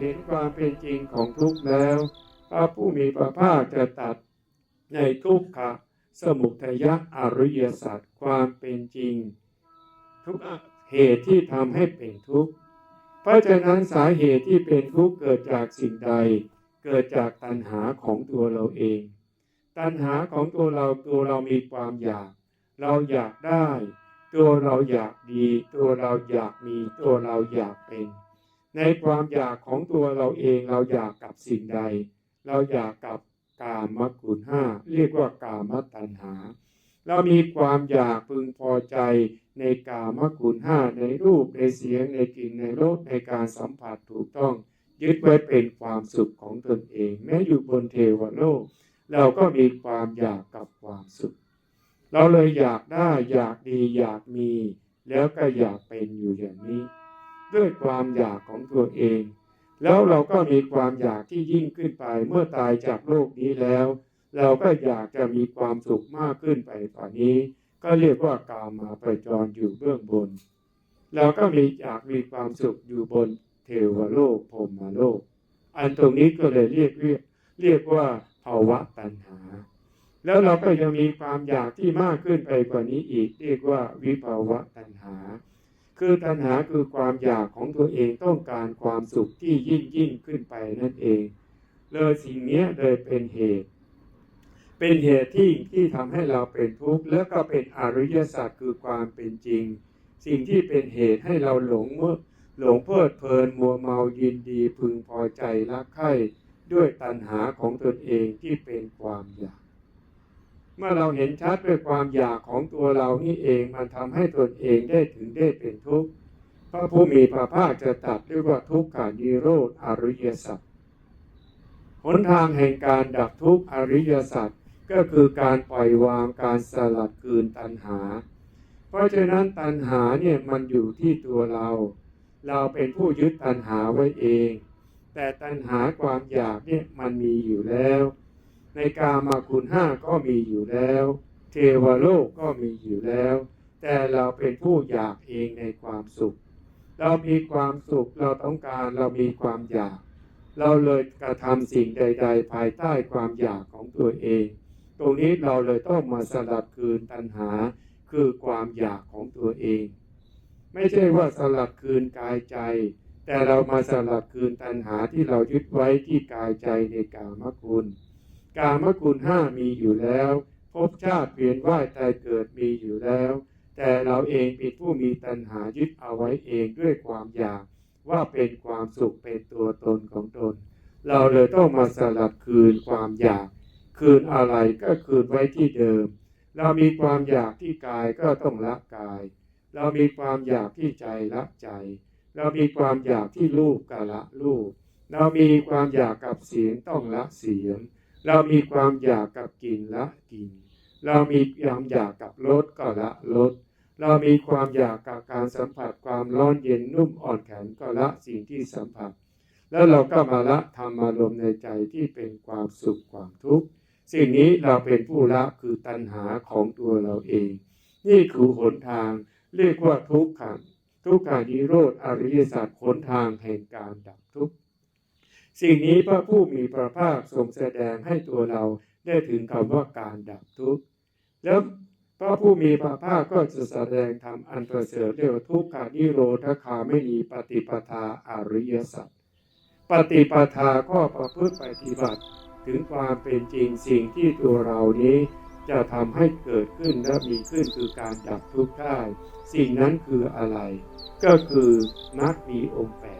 เห็นความเป็นจริงของทุกข์แล้ว พระผู้มีพระภาคจะตัดในทุกขะสมุทัยอริยสัจความเป็นจริง ทุกเหตุที่ทำให้เป็นทุกข์ เพราะฉะนั้นสาเหตุที่เป็นทุกข์เกิดจากสิ่งใด เกิดจากตัณหาของตัวเราเอง ตัณหาของตัวเราตัวเรามีความอยาก เราอยากได้ ตัวเราอยากดี ตัวเราอยากมีตัวเราอยากเป็น ในความอยากของตัวเราเองเราอยากกับสิ่งใด เราอยากกับกามกุณห้าเรียกว่ากามตัณหา เรามีความอยากพึงพอใจในกามกุณห้าในรูปในเสียงในกลิ่นในรสในการสัมผัสถูกต้อง ยึดไว้เป็นความสุขของตนเอง แม้อยู่บนเทวโลก เราก็มีความอยากกับความสุข เราเลยอยากได้อยากดีอยากมี แล้วก็อยากเป็นอยู่อย่างนี้ ด้วยความอยากของตัวเอง แล้วเราก็มีความอยากที่ยิ่งขึ้นไป เมื่อตายจากโลกนี้แล้ว เราก็อยากจะมีความสุขมากขึ้นไปกว่านี้ ก็เรียกว่ากามาประจรอยู่เบื้องบน เราก็มีอยากมีความสุขอยู่บนเทวโลกพรมโลก อันตรงนี้ก็เลยเรียกเรียกเรียกว่าภาวะตัณหา แล้วเราก็ยังมีความอยากที่มากขึ้นไปกว่านี้อีก เรียกว่าวิภาวะตัณหา คือตัณหาคือความอยากของตัวเองต้องการความสุขที่ยิ่งยิ่งขึ้นไปนั่นเอง เลยสิ่งนี้เลยเป็นเหตุ เป็นเหตุที่ที่ทำให้เราเป็นทุกข์แล้วก็เป็นอริยสัจคือความเป็นจริง สิ่งที่เป็นเหตุให้เราหลงเมื่อหลงเพลิดเพลินมัวเมายินดีพึงพอใจรักใคร่ด้วยตัณหาของตนเองที่เป็นความอยาก เมื่อเราเห็นชัดด้วยความอยากของตัวเรานี่เองมันทำให้ตนเองได้ถึงได้เป็นทุกข์พระผู้มีพระภาคจะตัดเรียกว่าทุกขานิโรธอริยสัจหนทางแห่งการดับทุกข์อริยสัจก็คือการปล่อยวางการสลัดคืนตัณหา เพราะฉะนั้นตัณหาเนี่ยมันอยู่ที่ตัวเรา เราเป็นผู้ยึดตัณหาไว้เอง แต่ตัณหาความอยากเนี่ยมันมีอยู่แล้ว ในกามาคุณห้าก็มีอยู่แล้ว เทวโลกก็มีอยู่แล้ว แต่เราเป็นผู้อยากเองในความสุข เรามีความสุขเราต้องการเรามีความอยาก เราเลยกระทำสิ่งใด ๆ ภายใต้ความอยากของตัวเอง ตรงนี้เราเลยต้องมาสลัดคืนตัณหาคือความอยากของตัวเอง ไม่ใช่ว่าสลัดคืนกายใจ แต่เรามาสลัดคืนตัณหาที่เรายึดไว้ที่กายใจในกามคุณ กามคุณห้ามีอยู่แล้วภพชาติเปลี่ยนว่ายตายเกิดมีอยู่แล้ว แต่เราเองเป็นผู้มีตัณหายึดเอาไว้เองด้วยความอยาก ว่าเป็นความสุขเป็นตัวตนของตน เราเลยต้องมาสลัดคืนความอยาก คืนอะไรก็คืนไว้ที่เดิม เรามีความอยากที่กายก็ต้องละกาย เรามีความอยากที่ใจละใจ เรามีความอยากที่รูปก็ละรูป เรามีความอยากกับเสียงต้องละเสียง เรามีความอยากกับกินละกิน เรามีความอยากกับรสก็ละรสเรามีความอยากกับการสัมผัสความร้อนเย็นนุ่มอ่อนแข็งก็ละสิ่งที่สัมผัส แล้วเราก็มาละธรรมารมณ์ในใจที่เป็นความสุขความทุกข์สิ่งนี้เราเป็นผู้ละคือตัณหาของตัวเราเอง นี่คือหนทาง เรียกว่าทุกขังทุกขานิโรธอริยสัจหนทางแห่งการดับทุกข์ สิ่งนี้พระผู้มีพระภาคทรงแสดงให้ตัวเราได้ถึงคำว่าการดับทุกข์แล้วพระผู้มีพระภาคก็จะแสดงธรรมอันประเสริฐเรียกว่าทุกขานิโรธคาไม่มีปฏิปทาอริยสัจปฏิปทาข้อประพฤติปฏิบัติ ถึงความเป็นจริงสิ่งที่ตัวเรานี้ จะทำให้เกิดขึ้นและมีขึ้นคือการดับทุกข์ได้ สิ่งนั้นคืออะไร ก็คือมรรคมีองค์แปด